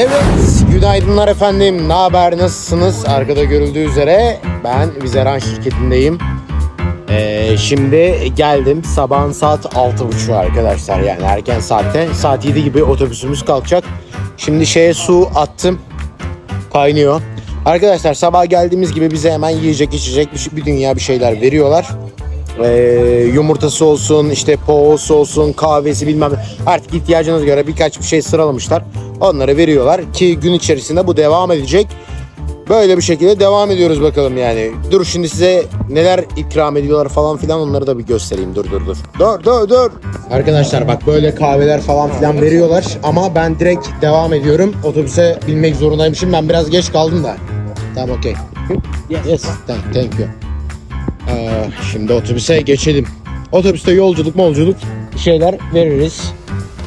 Evet, günaydınlar efendim. Ne haber, nasılsınız? Arkada görüldüğü üzere ben Vizeran şirketindeyim. Ee, şimdi geldim. Sabahın saat 6.30 arkadaşlar. Yani erken saatte. Saat 7 gibi otobüsümüz kalkacak. Şimdi şeye su attım. Kaynıyor. Arkadaşlar sabah geldiğimiz gibi bize hemen yiyecek içecek bir, bir dünya bir şeyler veriyorlar. Ee, yumurtası olsun, işte poğusu olsun, kahvesi bilmem. Artık ihtiyacınız göre birkaç bir şey sıralamışlar. Onları veriyorlar ki gün içerisinde bu devam edecek. Böyle bir şekilde devam ediyoruz bakalım yani. Dur şimdi size neler ikram ediyorlar falan filan onları da bir göstereyim. Dur dur dur. Dur dur dur. Arkadaşlar bak böyle kahveler falan filan veriyorlar ama ben direkt devam ediyorum. Otobüse binmek zorundaymışım. Ben biraz geç kaldım da. Tamam okey. Yes, thank, thank you. Ee, şimdi otobüse geçelim. Otobüste yolculuk molculuk şeyler veririz.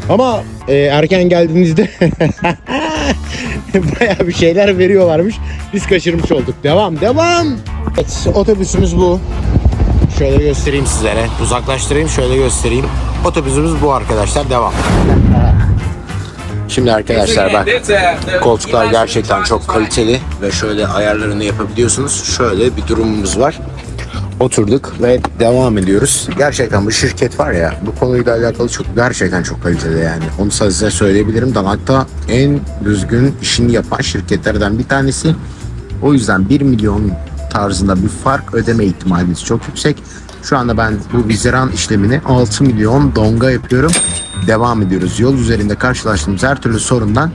Ama e, erken geldiğinizde baya bir şeyler veriyorlarmış. Biz kaçırmış olduk. Devam, devam. Evet, otobüsümüz bu. Şöyle göstereyim sizlere. Uzaklaştırayım, şöyle göstereyim. Otobüsümüz bu arkadaşlar. Devam. Şimdi arkadaşlar bak koltuklar gerçekten çok kaliteli ve şöyle ayarlarını yapabiliyorsunuz. Şöyle bir durumumuz var. Oturduk ve devam ediyoruz. Gerçekten bu şirket var ya bu konuyla alakalı çok gerçekten çok kaliteli yani. Onu size söyleyebilirim. Danak'ta en düzgün işini yapan şirketlerden bir tanesi. O yüzden 1 milyon tarzında bir fark ödeme ihtimaliniz çok yüksek. Şu anda ben bu vizeran işlemini 6 milyon donga yapıyorum. Devam ediyoruz. Yol üzerinde karşılaştığımız her türlü sorundan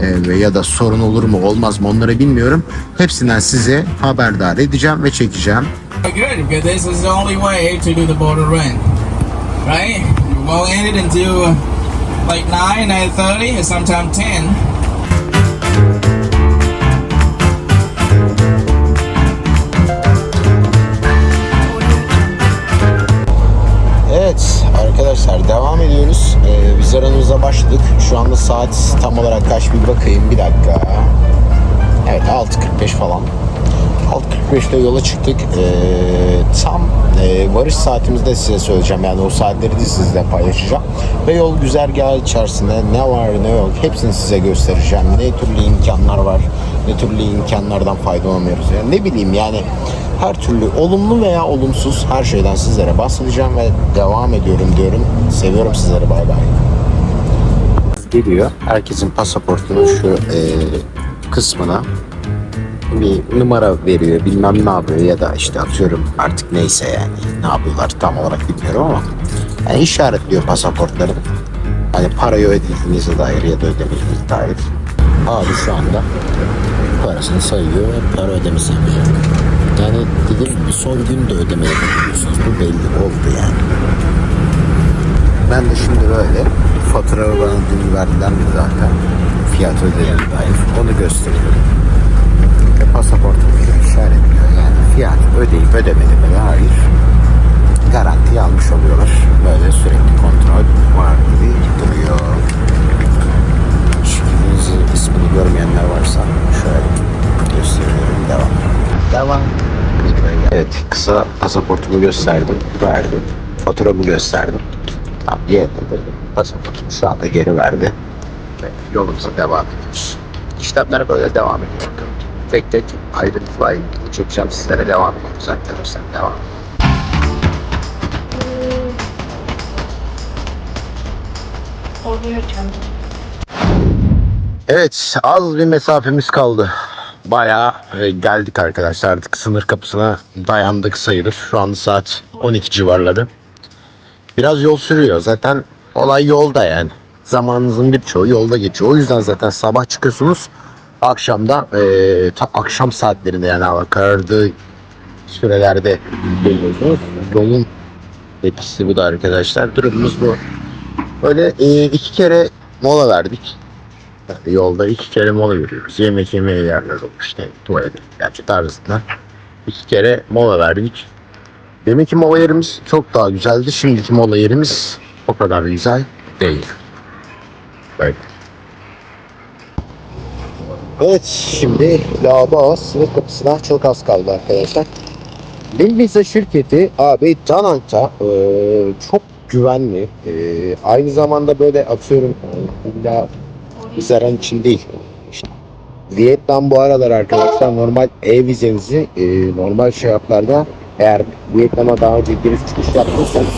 e, ya da sorun olur mu olmaz mı onları bilmiyorum. Hepsinden size haberdar edeceğim ve çekeceğim. Good, because this is the only way to do the border run. Right? You won't end it until uh, like 9, 9.30, or sometime 10. Evet arkadaşlar devam ediyoruz. Ee, vizeranımıza başladık. Şu anda saat tam olarak kaç bir bakayım bir dakika. Evet 6.45 falan. 6.45'te yola çıktık. Ee, tam e, varış saatimizde size söyleyeceğim. Yani o saatleri de sizle paylaşacağım. Ve yol güzergahı içerisinde ne var ne yok hepsini size göstereceğim. Ne türlü imkanlar var, ne türlü imkanlardan faydalanıyoruz. Yani ne bileyim yani her türlü olumlu veya olumsuz her şeyden sizlere bahsedeceğim ve devam ediyorum diyorum. Seviyorum sizleri bay bay. Geliyor. Herkesin pasaportunun şu e, kısmına bir numara veriyor bilmem ne yapıyor ya da işte atıyorum artık neyse yani ne yapıyorlar tam olarak bilmiyorum ama yani işaretliyor pasaportları. Hani parayı ödediğinize dair ya da ödemediğinize dair. Abi şu anda parasını sayıyor ve para ödemesi yapacak. Yani gibi son gün de ödeme yapabiliyorsunuz. Bu belli oldu yani. Ben de şimdi böyle fatura bana dün verdiler zaten fiyat ödeyen dair onu gösteriyorum ve pasaportumuzu işaretliyor. Yani fiyat ödeyip ödemediğine dair garanti almış oluyorlar. Böyle sürekli kontrol var gibi duruyor. Şirketimizin ismini görmeyenler varsa şöyle gösteriyorum. Devam. Devam. Evet, kısa pasaportumu gösterdim, verdim. Faturamı gösterdim. Tam yerine pasaportumu şu anda geri verdi. Ve yolumuza devam ediyoruz. İşlemler böyle devam ediyor. Tek tek ayrıntılı çekeceğim sizlere devam ediyoruz arkadaşlar. Devam. Oluyor canım. Evet az bir mesafemiz kaldı. Bayağı e, geldik arkadaşlar artık sınır kapısına dayandık sayılır. Şu an saat 12 civarları. Biraz yol sürüyor zaten olay yolda yani. Zamanınızın birçoğu yolda geçiyor. O yüzden zaten sabah çıkıyorsunuz. Akşamda e, tam akşam saatlerinde yani hava karardığı sürelerde geliyorsunuz. Yolun etkisi bu da arkadaşlar. Durumumuz bu. Böyle e, iki kere mola verdik. Yani yolda iki kere mola veriyoruz. Yemek yemeye yerler olur işte tuvalet gerçi tarzında. İki kere mola verdik. Demek ki mola yerimiz çok daha güzeldi. Şimdiki mola yerimiz o kadar güzel değil. Böyle. Evet şimdi Laba sınır kapısına çok az kaldı arkadaşlar. Limvisa şirketi abi Danang'da e, çok güvenli. E, aynı zamanda böyle atıyorum illa Zeren için değil. Vietnam bu aralar arkadaşlar normal ev vizenizi e, normal şartlarda eğer Vietnam'a daha önce giriş çıkış yaptıysanız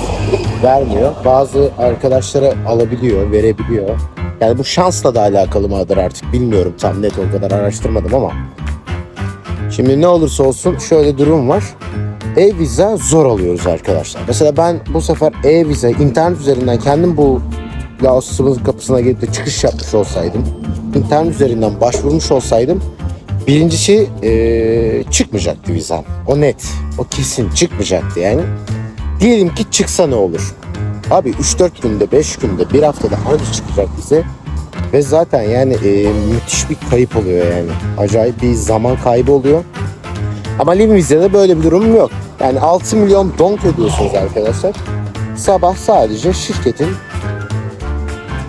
vermiyor. Bazı arkadaşlara alabiliyor, verebiliyor. Yani bu şansla da alakalı mıdır artık bilmiyorum tam net o kadar araştırmadım ama. Şimdi ne olursa olsun şöyle durum var. E-vize zor alıyoruz arkadaşlar. Mesela ben bu sefer e-vize internet üzerinden kendim bu Laos sınır kapısına gelip de çıkış yapmış olsaydım, internet üzerinden başvurmuş olsaydım birincisi eee, çıkmayacaktı vizem. O net. O kesin çıkmayacaktı yani. Diyelim ki çıksa ne olur? Abi 3-4 günde, 5 günde, bir haftada anca çıkacak vize. Ve zaten yani eee, müthiş bir kayıp oluyor yani. Acayip bir zaman kaybı oluyor. Ama Lim Vize'de böyle bir durum yok. Yani 6 milyon donk ödüyorsunuz arkadaşlar. Sabah sadece şirketin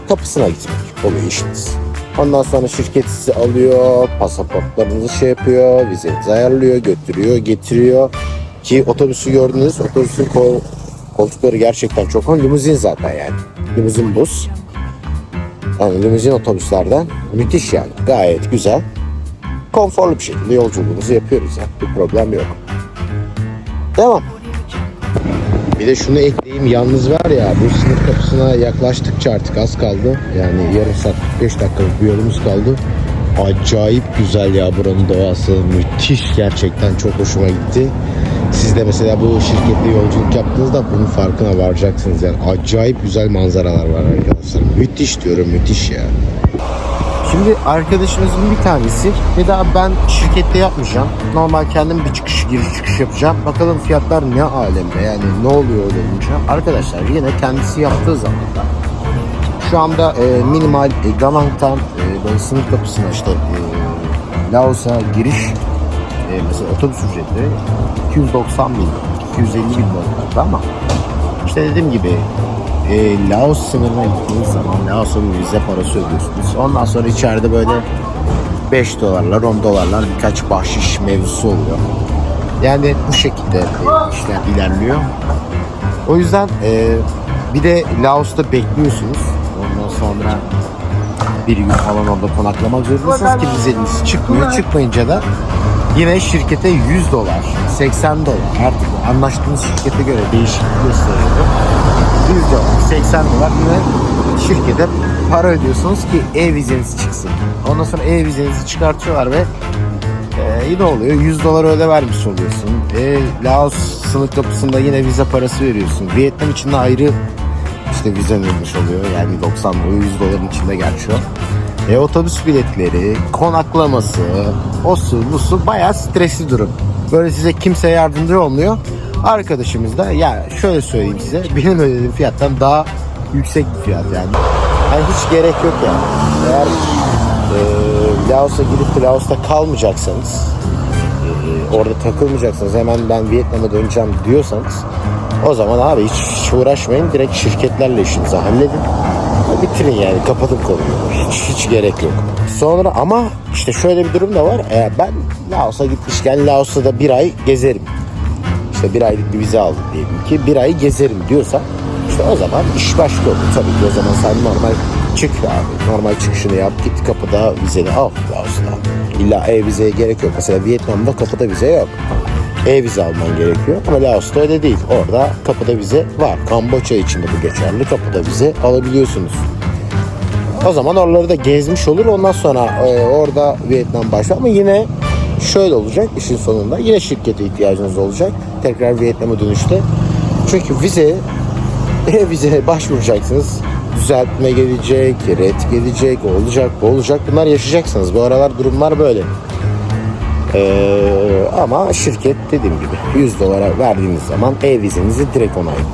kapısına gitmek oluyor işiniz. Ondan sonra şirket sizi alıyor, pasaportlarınızı şey yapıyor, vizenizi ayarlıyor, götürüyor, getiriyor. Ki otobüsü gördünüz, otobüsün koltukları gerçekten çok hoş. Limuzin zaten yani. Limuzin bus. Yani limuzin otobüslerden müthiş yani. Gayet güzel. Konforlu bir şekilde yolculuğumuzu yapıyoruz ya. Bir problem yok. Devam. Bir de şunu ekleyeyim yalnız var ya bu sınır kapısına yaklaştıkça artık az kaldı. Yani yarım saat 45 dakikalık bir yolumuz kaldı. Acayip güzel ya buranın doğası. Müthiş gerçekten çok hoşuma gitti. Siz de mesela bu şirkette yolculuk yaptığınızda bunun farkına varacaksınız. Yani acayip güzel manzaralar var arkadaşlar. Müthiş diyorum müthiş ya. Şimdi arkadaşımızın bir tanesi bir daha ben şirkette yapmayacağım. Normal kendim bir çıkış giriş çıkış yapacağım. Bakalım fiyatlar ne alemde yani ne oluyor öyle olunca. Arkadaşlar yine kendisi yaptığı zaman da şu anda e, minimal e, Danang'tan e, böyle sınır kapısına işte e, Laos'a giriş e, mesela otobüs ücreti 290 bin 250 bin dolar ama işte dediğim gibi e, Laos sınırına gittiğiniz zaman Laos'un vize parası ödüyorsunuz. Ondan sonra içeride böyle 5 dolarlar 10 dolarlar birkaç bahşiş mevzusu oluyor. Yani bu şekilde e, işler ilerliyor. O yüzden e, bir de Laos'ta bekliyorsunuz. Ondan sonra bir gün falan orada konaklamak zorundasınız ki vizeniz çıkmıyor. Çıkmayınca da yine şirkete 100 dolar, 80 dolar artık anlaştığınız şirkete göre değişiklik gösteriyor. 100 dolar, 80 dolar yine şirkete para ödüyorsunuz ki e-vizeniz çıksın. Ondan sonra e-vizenizi çıkartıyorlar ve e, yine oluyor. 100 dolar öyle vermiş oluyorsun. E, Laos sınır kapısında yine vize parası veriyorsun. Vietnam için de ayrı işte vize verilmiş oluyor. Yani 90 dolar, 100 doların içinde geçiyor. E, otobüs biletleri, konaklaması, o su, bu su bayağı stresli durum. Böyle size kimse yardımcı olmuyor. Arkadaşımız da ya şöyle söyleyeyim size benim ödediğim fiyattan daha yüksek bir fiyat yani. Yani hiç gerek yok yani. Eğer e, Laos'a gidip de Laos'ta kalmayacaksanız e, orada takılmayacaksınız hemen ben Vietnam'a döneceğim diyorsanız o zaman abi hiç, hiç uğraşmayın direkt şirketlerle işinizi halledin bitirin yani kapatın konuyu. Hiç, hiç gerek yok. Sonra ama işte şöyle bir durum da var. Eğer ben Laos'a gitmişken Laos'ta da bir ay gezerim. İşte bir aylık bir vize aldım diyelim ki bir ay gezerim diyorsan işte o zaman iş başka olur. Tabii ki o zaman sen normal çık abi. Normal çıkışını yap git kapıda vizeni al. Laos'ta. İlla e-vizeye gerek yok. Mesela Vietnam'da kapıda vize yok e-vize alman gerekiyor ama Laos'ta öyle değil orada kapıda vize var Kamboçya için de bu geçerli kapıda vize alabiliyorsunuz o zaman oraları da gezmiş olur. Ondan sonra e, orada Vietnam başlar ama yine şöyle olacak işin sonunda. Yine şirkete ihtiyacınız olacak. Tekrar Vietnam'a dönüşte. Çünkü vize e, vizeye başvuracaksınız. Düzeltme gelecek, red gelecek, olacak, bu olacak. Bunlar yaşayacaksınız. Bu aralar durumlar böyle. Ee, ama şirket dediğim gibi 100 dolara verdiğiniz zaman e-vizenizi direkt onaylıyor.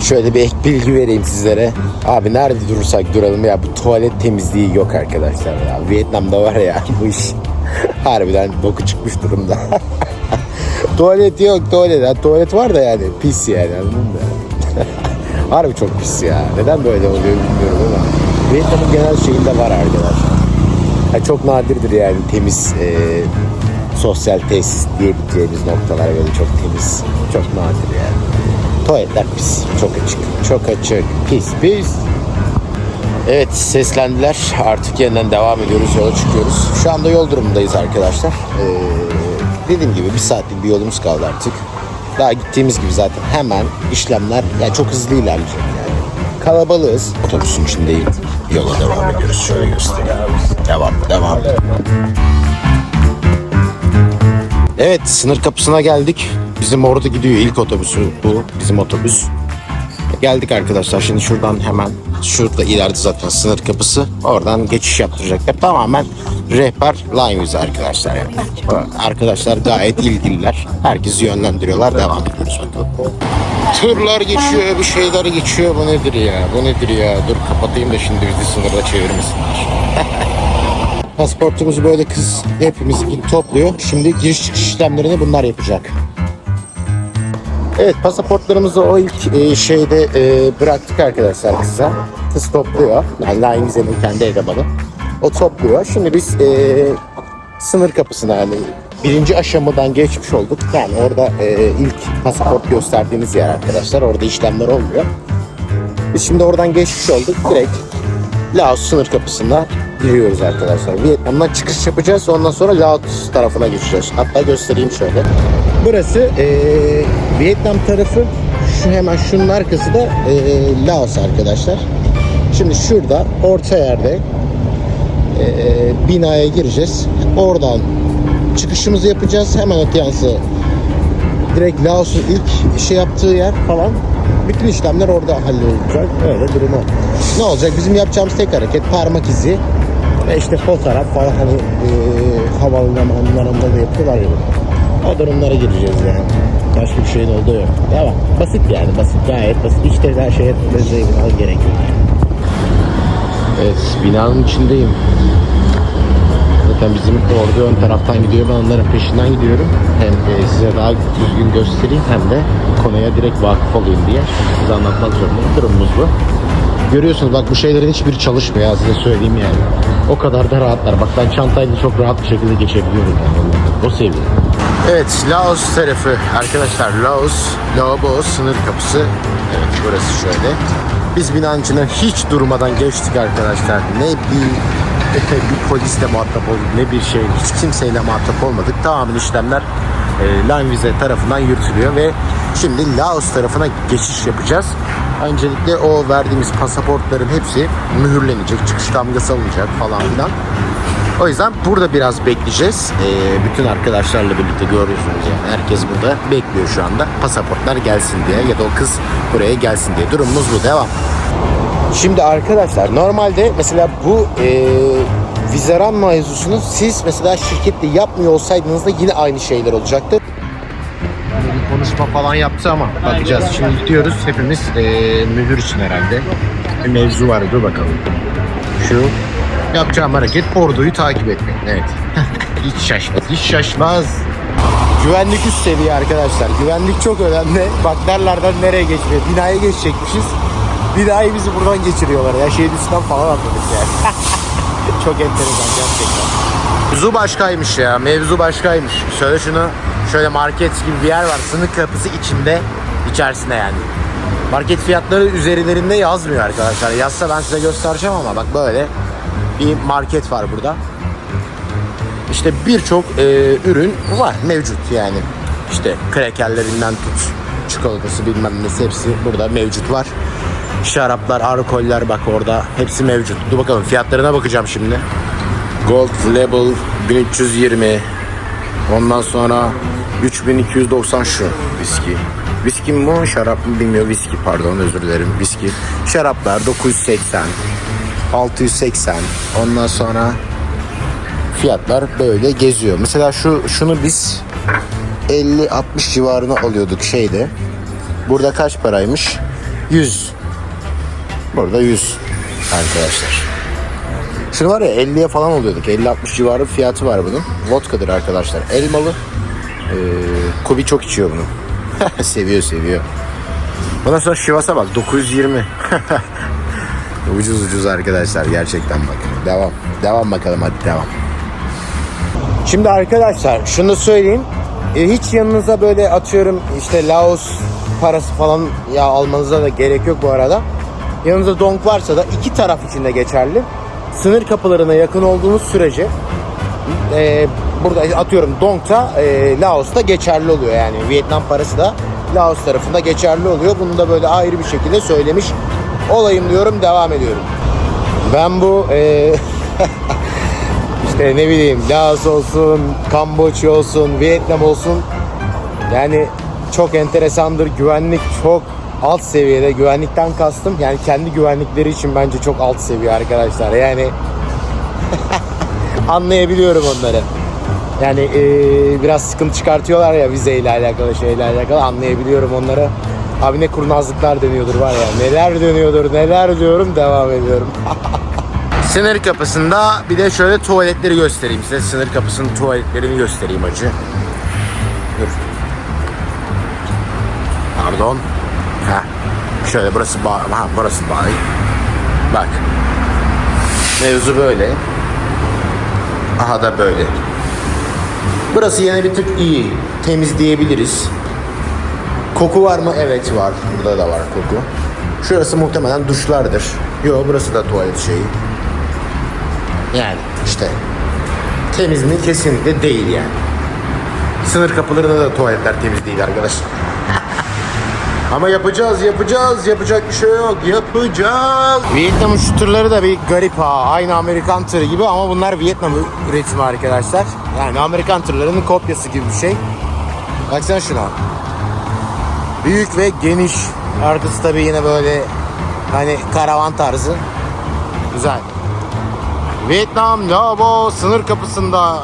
Şöyle bir ek bilgi vereyim sizlere. Abi nerede durursak duralım ya bu tuvalet temizliği yok arkadaşlar ya. Vietnam'da var ya bu iş harbiden boku çıkmış durumda. tuvalet yok tuvalet. Ha, tuvalet var da yani pis yani anladın mı? Harbi çok pis ya. Neden böyle oluyor bilmiyorum ama. Vietnam'ın genel şeyinde var arkadaşlar. Ha, çok nadirdir yani temiz e, sosyal tesis diyebileceğimiz noktalar böyle çok temiz. Çok nadir yani. Tuvaletler pis. Çok açık. Çok açık. Pis pis. Evet seslendiler. Artık yeniden devam ediyoruz. Yola çıkıyoruz. Şu anda yol durumundayız arkadaşlar. Ee, dediğim gibi bir saatlik bir yolumuz kaldı artık. Daha gittiğimiz gibi zaten hemen işlemler yani çok hızlı ilerleyecek yani. Kalabalığız. Otobüsün içindeyim. Yola devam ediyoruz. Şöyle göstereyim. Devam, devam. Evet sınır kapısına geldik. Bizim orada gidiyor ilk otobüsü bu. Bizim otobüs. Geldik arkadaşlar. Şimdi şuradan hemen şurada ileride zaten sınır kapısı. Oradan geçiş yaptıracaklar. Tamamen rehber line vize arkadaşlar. Yani. Arkadaşlar gayet ilgililer. Herkesi yönlendiriyorlar. Devam ediyoruz. Tırlar geçiyor, bir şeyler geçiyor. Bu nedir ya? Bu nedir ya? Dur kapatayım da şimdi bizi sınırda çevirmesinler. Pasaportumuzu böyle kız hepimiz topluyor. Şimdi giriş çıkış işlemlerini bunlar yapacak. Evet pasaportlarımızı o ilk e, şeyde e, bıraktık arkadaşlar kıza. Kız topluyor. Yani Line Vize'nin kendi elemanı. O topluyor. Şimdi biz e, sınır kapısına yani birinci aşamadan geçmiş olduk. Yani orada e, ilk pasaport gösterdiğimiz yer arkadaşlar. Orada işlemler olmuyor. Biz şimdi oradan geçmiş olduk. Direkt Laos sınır kapısına giriyoruz arkadaşlar. Vietnam'dan çıkış yapacağız. Ondan sonra Laos tarafına geçeceğiz. Hatta göstereyim şöyle. Burası eee, Vietnam tarafı. Şu hemen şunun arkası da eee, Laos arkadaşlar. Şimdi şurada orta yerde eee, binaya gireceğiz. Oradan çıkışımızı yapacağız. Hemen öte yansı direkt Laos'un ilk şey yaptığı yer falan. Bütün işlemler orada hallolacak. Öyle durumu. Ne olacak? Bizim yapacağımız tek hareket parmak izi ve işte fotoğraf falan hani e, havalimanlarında da yapıyorlar ya. O durumlara gireceğiz yani. Başka bir şeyin olduğu yok. Devam. Basit yani basit. Gayet basit. De her şeye lezzeye falan gerek yok. Evet binanın içindeyim. Zaten bizim ordu ön taraftan gidiyor. Ben onların peşinden gidiyorum. Hem e, size daha düzgün göstereyim hem de konuya direkt vakıf olayım diye. Size anlatmak zorundayım. Durumumuz bu. Görüyorsunuz bak bu şeylerin hiçbiri çalışmıyor ya size söyleyeyim yani. O kadar da rahatlar. Bak ben çantayla çok rahat bir şekilde geçebiliyorum yani. O seviye. Evet Laos tarafı arkadaşlar Laos, Laobos sınır kapısı. Evet burası şöyle. Biz içinden hiç durmadan geçtik arkadaşlar. Ne bir bir polisle muhatap olduk ne bir şey hiç kimseyle muhatap olmadık. Tamamen işlemler e, Line Vize tarafından yürütülüyor ve şimdi Laos tarafına geçiş yapacağız. Öncelikle o verdiğimiz pasaportların hepsi mühürlenecek, çıkış damgası alınacak falan filan. O yüzden burada biraz bekleyeceğiz. Ee, bütün arkadaşlarla birlikte görüyorsunuz yani. Herkes burada bekliyor şu anda. Pasaportlar gelsin diye ya da o kız buraya gelsin diye. Durumumuz bu. Devam. Şimdi arkadaşlar normalde mesela bu e, vizeran mevzusunu siz mesela şirkette yapmıyor olsaydınız da yine aynı şeyler olacaktı. Konuşma falan yaptı ama bakacağız. Şimdi gidiyoruz hepimiz e, mühür için herhalde. Bir mevzu var dur bakalım. Şu yapacağım hareket orduyu takip etmek. Evet. hiç şaşmaz. Hiç şaşmaz. Güvenlik üst seviye arkadaşlar. Güvenlik çok önemli. Bak nerlerden nereye geçmiyor. Binaya geçecekmişiz. Binayı bizi buradan geçiriyorlar ya. Şehir üstünden falan atladık yani. çok enteresan gerçekten. Mevzu başkaymış ya. Mevzu başkaymış. Şöyle şunu. Şöyle market gibi bir yer var. Sınır kapısı içinde. içerisinde yani. Market fiyatları üzerlerinde yazmıyor arkadaşlar. Yazsa ben size göstereceğim ama bak böyle bir market var burada. İşte birçok e, ürün var mevcut yani. İşte krekerlerinden tut çikolatası bilmem nesi hepsi burada mevcut var. Şaraplar, alkoller bak orada hepsi mevcut. Dur bakalım fiyatlarına bakacağım şimdi. Gold Label 1320. Ondan sonra 3290 şu viski. Viski mi bu? Şarap mı bilmiyorum. Viski pardon özür dilerim. Viski. Şaraplar 980. 680. Ondan sonra fiyatlar böyle geziyor. Mesela şu şunu biz 50-60 civarına alıyorduk şeyde. Burada kaç paraymış? 100. Burada 100 arkadaşlar. Şunu var ya 50'ye falan alıyorduk. 50-60 civarı fiyatı var bunun. Vodka'dır arkadaşlar. Elmalı. Ee, Kobi çok içiyor bunu. seviyor seviyor. Ondan sonra Şivas'a bak 920. ucuz ucuz arkadaşlar gerçekten bak. Devam. Devam bakalım hadi devam. Şimdi arkadaşlar şunu söyleyeyim. E, hiç yanınıza böyle atıyorum işte Laos parası falan ya almanıza da gerek yok bu arada. yanınızda donk varsa da iki taraf için de geçerli. Sınır kapılarına yakın olduğunuz sürece e, burada atıyorum Dong'ta e, Laos'ta geçerli oluyor yani Vietnam parası da Laos tarafında geçerli oluyor. Bunu da böyle ayrı bir şekilde söylemiş olayım diyorum devam ediyorum. Ben bu e, işte ne bileyim Laos olsun, Kamboçya olsun, Vietnam olsun yani çok enteresandır. Güvenlik çok alt seviyede. Güvenlikten kastım yani kendi güvenlikleri için bence çok alt seviye arkadaşlar. Yani anlayabiliyorum onları. Yani eee, biraz sıkıntı çıkartıyorlar ya vizeyle alakalı şeyle alakalı anlayabiliyorum onları. Abi ne kurnazlıklar dönüyordur var ya neler dönüyordur neler diyorum devam ediyorum. Sınır kapısında bir de şöyle tuvaletleri göstereyim size. Sınır kapısının tuvaletlerini göstereyim acı. Dur. Pardon. Ha. Şöyle burası bar. Ha burası bar. Bak. Mevzu böyle. Aha da böyle. Burası yine bir tık iyi. Temiz diyebiliriz. Koku var mı? Evet var. Burada da var koku. Şurası muhtemelen duşlardır. Yo burası da tuvalet şeyi. Yani işte temiz mi? Kesinlikle değil yani. Sınır kapılarında da tuvaletler temiz değil arkadaşlar. Ama yapacağız, yapacağız. Yapacak bir şey yok. Yapacağız. Vietnam'ın şu tırları da bir garip ha. Aynı Amerikan tırı gibi ama bunlar Vietnam üretimi arkadaşlar. Yani Amerikan tırlarının kopyası gibi bir şey. Baksana şuna. Büyük ve geniş. Arkası tabii yine böyle hani karavan tarzı. Güzel. Vietnam Lavabo sınır kapısında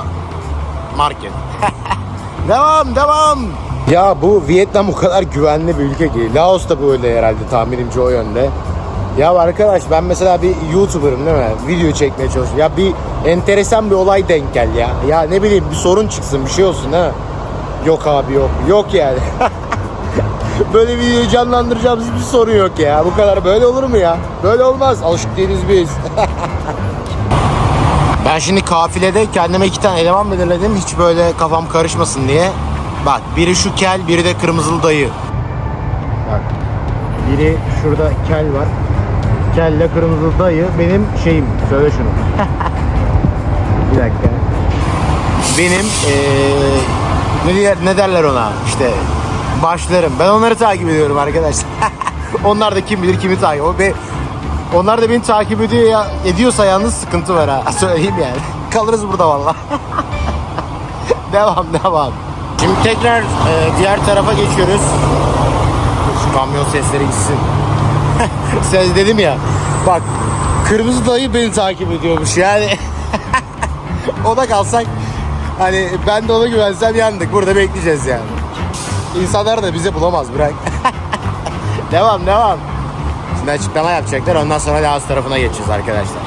market. devam devam. Ya bu Vietnam o kadar güvenli bir ülke ki. Laos da böyle herhalde tahminimce o yönde. Ya arkadaş ben mesela bir YouTuber'ım değil mi? Video çekmeye çalışıyorum. Ya bir enteresan bir olay denk gel ya. Ya ne bileyim bir sorun çıksın bir şey olsun ha. Yok abi yok. Yok yani. böyle videoyu canlandıracağımız bir sorun yok ya. Bu kadar böyle olur mu ya? Böyle olmaz. Alışık değiliz biz. Ben şimdi kafilede kendime iki tane eleman belirledim. Hiç böyle kafam karışmasın diye. Bak biri şu kel, biri de kırmızılı dayı. Bak. Biri şurada kel var. Kelle kırmızılı dayı benim şeyim. Söyle şunu. bir dakika. Benim eee ne, diyer, ne derler ona? İşte başlarım. Ben onları takip ediyorum arkadaşlar. Onlar da kim bilir kimi takip. Be, onlar da beni takip ediyor ya, ediyorsa yalnız sıkıntı var ha. Söyleyeyim yani. Kalırız burada valla. devam devam. Şimdi tekrar e, diğer tarafa geçiyoruz. Şu kamyon sesleri gitsin. Ses dedim ya. Bak kırmızı dayı beni takip ediyormuş yani. o da kalsak hani ben de ona güvensem yandık. Burada bekleyeceğiz yani. İnsanlar da bize bulamaz bırak. devam devam. Şimdi açıklama yapacaklar. Ondan sonra Laos tarafına geçeceğiz arkadaşlar.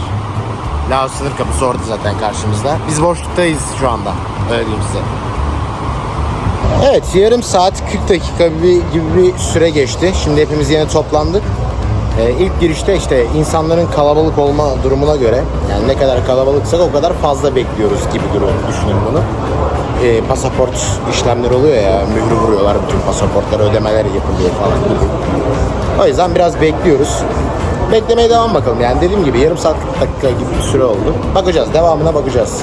Laos sınır kapısı orada zaten karşımızda. Biz boşluktayız şu anda. Öyle diyeyim size. Evet yarım saat 40 dakika gibi bir süre geçti. Şimdi hepimiz yine toplandık. Ee, ilk girişte işte insanların kalabalık olma durumuna göre yani ne kadar kalabalıksak o kadar fazla bekliyoruz gibi durum düşünün bunu. Ee, pasaport işlemleri oluyor ya mührü vuruyorlar bütün pasaportlara ödemeler yapılıyor falan. O yüzden biraz bekliyoruz. Beklemeye devam bakalım. Yani dediğim gibi yarım saat 40 dakika gibi bir süre oldu. Bakacağız. Devamına bakacağız.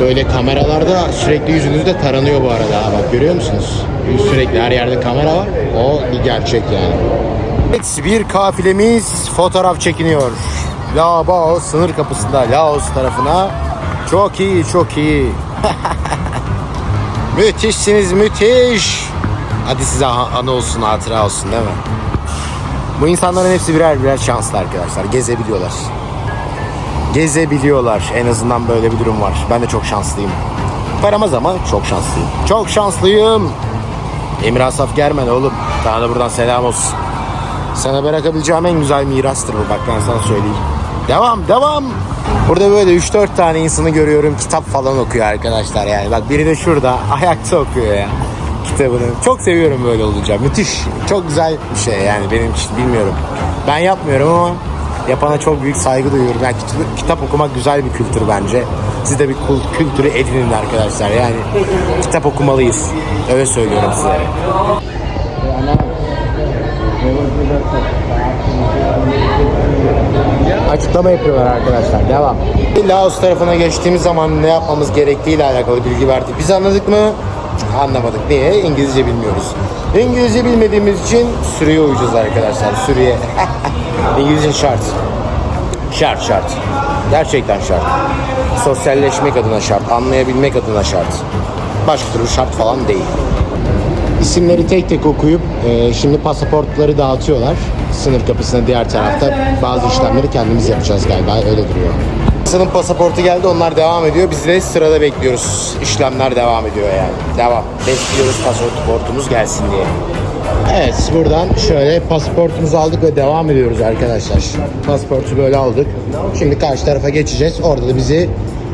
Böyle kameralarda sürekli yüzünüz de taranıyor bu arada. Bak görüyor musunuz? Sürekli her yerde kamera var. O bir gerçek yani. Evet bir kafilemiz fotoğraf çekiniyor. Lao sınır kapısında Laos tarafına. Çok iyi çok iyi. Müthişsiniz müthiş. Hadi size anı olsun hatıra olsun değil mi? Bu insanların hepsi birer birer şanslı arkadaşlar. Gezebiliyorlar. Gezebiliyorlar. En azından böyle bir durum var. Ben de çok şanslıyım. Paramaz ama çok şanslıyım. Çok şanslıyım. Emir Asaf Germen oğlum. Sana da buradan selam olsun. Sana bırakabileceğim en güzel mirastır bu. Bak ben sana söyleyeyim. Devam devam. Burada böyle 3-4 tane insanı görüyorum. Kitap falan okuyor arkadaşlar yani. Bak biri de şurada ayakta okuyor ya kitabını. Çok seviyorum böyle olunca. Müthiş. Çok güzel bir şey yani benim için bilmiyorum. Ben yapmıyorum ama yapana çok büyük saygı duyuyorum. Yani kitap, okumak güzel bir kültür bence. Siz de bir kültürü edinin arkadaşlar. Yani kitap okumalıyız. Öyle söylüyorum size. Açıklama yapıyorlar arkadaşlar. Devam. Laos tarafına geçtiğimiz zaman ne yapmamız gerektiğiyle alakalı bilgi verdik. Biz anladık mı? Anlamadık. Niye? İngilizce bilmiyoruz. İngilizce bilmediğimiz için sürüye uyacağız arkadaşlar. Sürüye. İngilizce şart. Şart şart. Gerçekten şart. Sosyalleşmek adına şart. Anlayabilmek adına şart. Başka türlü şart falan değil. İsimleri tek tek okuyup e, şimdi pasaportları dağıtıyorlar. Sınır kapısına diğer tarafta bazı işlemleri kendimiz yapacağız galiba öyle duruyor. Sınıf pasaportu geldi onlar devam ediyor. Biz de sırada bekliyoruz. İşlemler devam ediyor yani. Devam. Bekliyoruz pasaportumuz gelsin diye. Evet buradan şöyle pasaportumuzu aldık ve devam ediyoruz arkadaşlar. Pasaportu böyle aldık. Şimdi karşı tarafa geçeceğiz. Orada da bizi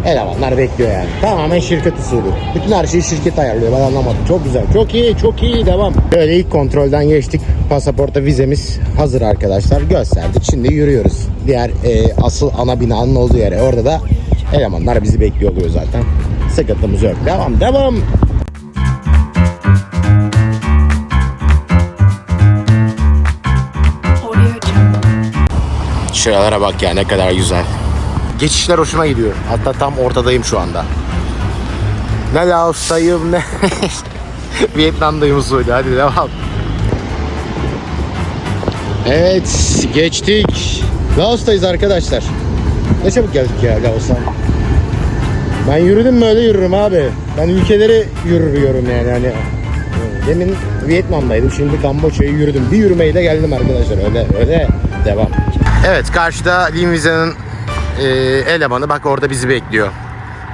elemanlar bekliyor yani. Tamamen şirket usulü. Bütün her şeyi şirket ayarlıyor. Ben anlamadım. Çok güzel. Çok iyi. Çok iyi. Devam. Böyle ilk kontrolden geçtik. Pasaporta vizemiz hazır arkadaşlar. Gösterdik. Şimdi yürüyoruz. Diğer e, asıl ana binanın olduğu yere. Orada da elemanlar bizi bekliyor oluyor zaten. Sıkıntımız yok. Devam. Devam. Şuralara bak ya ne kadar güzel. Geçişler hoşuma gidiyor. Hatta tam ortadayım şu anda. Ne Laos'tayım ne Vietnam'dayım usulü. Hadi devam. Evet geçtik. Laos'tayız arkadaşlar. Ne çabuk geldik ya Laos'a. Ben yürüdüm böyle yürürüm abi. Ben ülkeleri yürüyorum yani. Hani Demin Vietnam'daydım. Şimdi Kamboçya'yı yürüdüm. Bir yürümeyle geldim arkadaşlar. Öyle öyle devam. Evet karşıda Lim Visa'nın e, elemanı bak orada bizi bekliyor.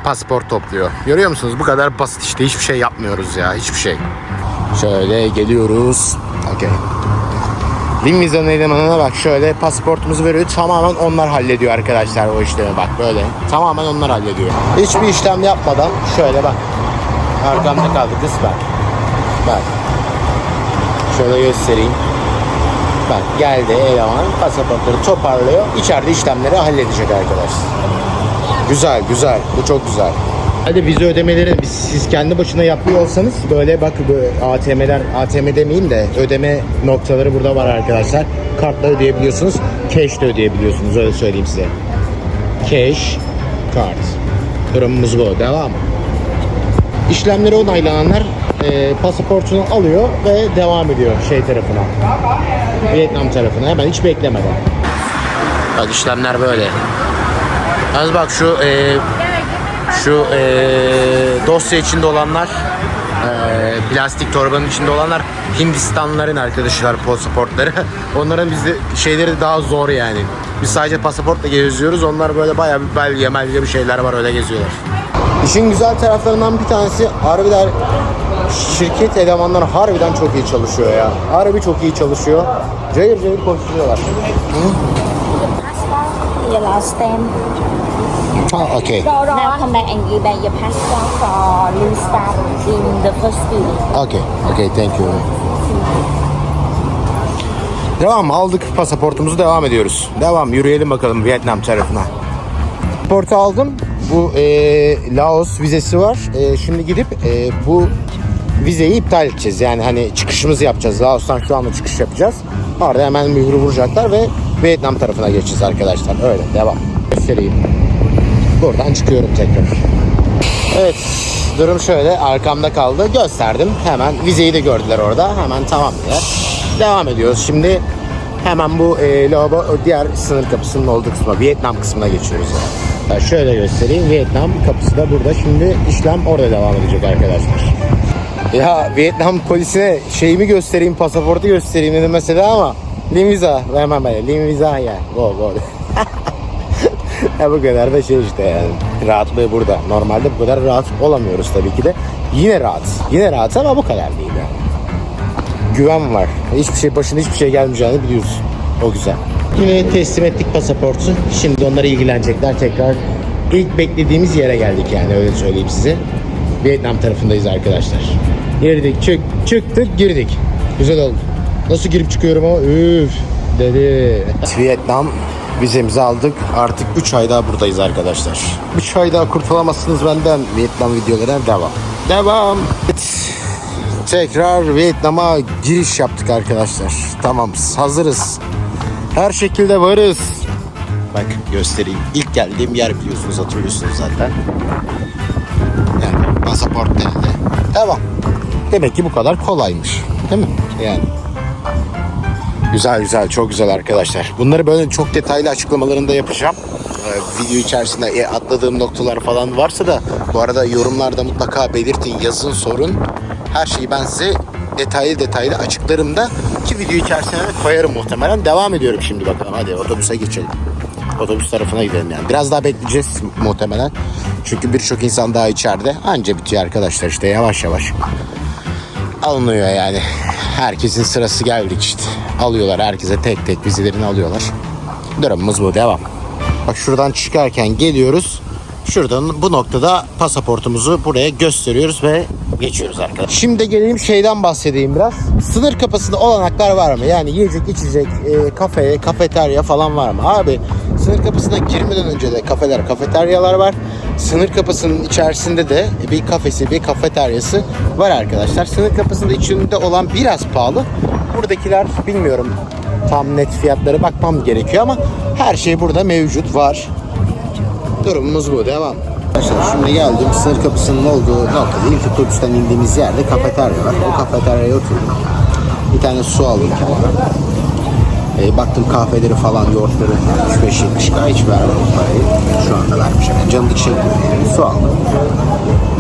Pasport topluyor. Görüyor musunuz? Bu kadar basit işte. Hiçbir şey yapmıyoruz ya. Hiçbir şey. Şöyle geliyoruz. Okey. Lim Visa'nın elemanına bak şöyle pasaportumuzu veriyor. Tamamen onlar hallediyor arkadaşlar o işlemi bak böyle. Tamamen onlar hallediyor. Hiçbir işlem yapmadan şöyle bak. Arkamda kaldı kız bak. Bak. Şöyle göstereyim. Bak geldi eleman pasaportları toparlıyor. İçeride işlemleri halledecek arkadaşlar. Güzel güzel. Bu çok güzel. Hadi vize ödemeleri biz, siz kendi başına yapıyor olsanız böyle bak bu ATM'ler ATM demeyeyim de ödeme noktaları burada var arkadaşlar. Kartla ödeyebiliyorsunuz. Cash de ödeyebiliyorsunuz öyle söyleyeyim size. Cash, kart. Durumumuz bu. Devam. İşlemleri onaylananlar e, pasaportunu alıyor ve devam ediyor şey tarafına. Vietnam tarafına hemen hiç beklemeden. Bak işlemler böyle. Az bak şu e, şu e, dosya içinde olanlar e, plastik torbanın içinde olanlar Hindistanlıların arkadaşlar pasaportları. Onların bizi şeyleri daha zor yani. Biz sadece pasaportla geziyoruz. Onlar böyle bayağı bir belge melge bir şeyler var öyle geziyorlar. İşin güzel taraflarından bir tanesi harbiden şirket elemanları harbiden çok iyi çalışıyor ya. Harbi çok iyi çalışıyor. Cayır cayır koşturuyorlar. passport, your last stamp. Ha, okey. Now come back and give back your passport for new start in the first week. Okay, okay, thank you. Devam aldık pasaportumuzu devam ediyoruz. Devam yürüyelim bakalım Vietnam tarafına. Pasaportu aldım. Bu e, Laos vizesi var. E, şimdi gidip e, bu vizeyi iptal edeceğiz. Yani hani çıkışımızı yapacağız. Laos'tan şu anda çıkış yapacağız. Orada hemen mührü vuracaklar ve Vietnam tarafına geçeceğiz arkadaşlar. Öyle devam. Göstereyim. Buradan çıkıyorum tekrar. Evet durum şöyle arkamda kaldı gösterdim hemen vizeyi de gördüler orada hemen tamam dediler. Devam ediyoruz şimdi hemen bu e, lavabo diğer sınır kapısının olduğu kısma Vietnam kısmına geçiyoruz yani. Ya Şöyle göstereyim Vietnam kapısı da burada şimdi işlem orada devam edecek arkadaşlar. Ya Vietnam polisine şeyimi göstereyim pasaportu göstereyim dedim mesela ama Lim Visa hemen böyle Lim Visa ya go go ya bu kadar da şey işte yani. Rahatlığı burada. Normalde bu kadar rahat olamıyoruz tabii ki de. Yine rahat. Yine rahat ama bu kadar değil yani. Güven var. Hiçbir şey başına hiçbir şey gelmeyeceğini biliyoruz. O güzel. Yine teslim ettik pasaportu. Şimdi onlar ilgilenecekler tekrar. İlk beklediğimiz yere geldik yani öyle söyleyeyim size. Vietnam tarafındayız arkadaşlar. Girdik, çık, çıktık, girdik. Güzel oldu. Nasıl girip çıkıyorum ama üf dedi. Vietnam vizemizi aldık. Artık 3 ay daha buradayız arkadaşlar. 3 ay daha kurtulamazsınız benden. Vietnam videolarına devam. Devam. Evet. Tekrar Vietnam'a giriş yaptık arkadaşlar. Tamam hazırız. Her şekilde varız. Bak göstereyim. İlk geldiğim yer biliyorsunuz hatırlıyorsunuz zaten. Yani pasaport elde. Tamam. Demek ki bu kadar kolaymış. Değil mi? Yani. Güzel güzel çok güzel arkadaşlar. Bunları böyle çok detaylı açıklamalarını da yapacağım. Ee, video içerisinde e, atladığım noktalar falan varsa da bu arada yorumlarda mutlaka belirtin, yazın, sorun. Her şeyi ben size detaylı detaylı açıklarım da ki video içerisine de koyarım muhtemelen. Devam ediyorum şimdi bakalım. Hadi otobüse geçelim. Otobüs tarafına gidelim yani. Biraz daha bekleyeceğiz muhtemelen. Çünkü birçok insan daha içeride. Anca bitiyor arkadaşlar işte yavaş yavaş alınıyor yani. Herkesin sırası geldik işte. Alıyorlar herkese tek tek vizelerini alıyorlar. Durumumuz bu devam. Bak şuradan çıkarken geliyoruz. Şuradan bu noktada pasaportumuzu buraya gösteriyoruz ve geçiyoruz arkadaşlar. Şimdi gelelim şeyden bahsedeyim biraz. Sınır kapısında olanaklar var mı? Yani yiyecek, içecek, e, kafe, kafeterya falan var mı? Abi sınır kapısına girmeden önce de kafeler, kafeteryalar var. Sınır kapısının içerisinde de bir kafesi, bir kafeteryası var arkadaşlar. Sınır kapısında içinde olan biraz pahalı. Buradakiler bilmiyorum tam net fiyatları bakmam gerekiyor ama her şey burada mevcut var. Durumumuz bu. Devam. Arkadaşlar şimdi geldim. Sınır kapısının olduğu noktada ilk otobüsten indiğimiz yerde kafeterya var. O kafeteryaya oturdum. Bir tane su aldım. E, baktım kahveleri falan, yoğurtları 65-70 lira hiç vermedim parayı. Şu anda vermişim. Yani canım çekti. Su aldım.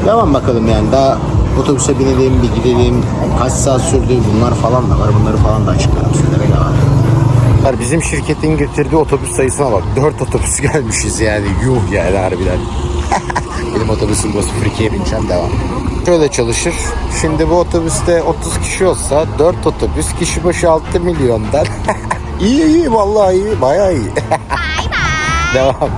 Devam bakalım yani daha otobüse binelim, bir gidelim. Kaç saat sürdü bunlar falan da var. Bunları falan da açıklarım sizlere devam edelim. Bizim şirketin getirdiği otobüs sayısına bak. 4 otobüs gelmişiz yani. Yuh yani harbiden. Benim otobüsüm bu 02'ye bineceğim devam. Şöyle çalışır. Şimdi bu otobüste 30 kişi olsa 4 otobüs kişi başı 6 milyondan. iyi iyi vallahi iyi bayağı iyi. devam.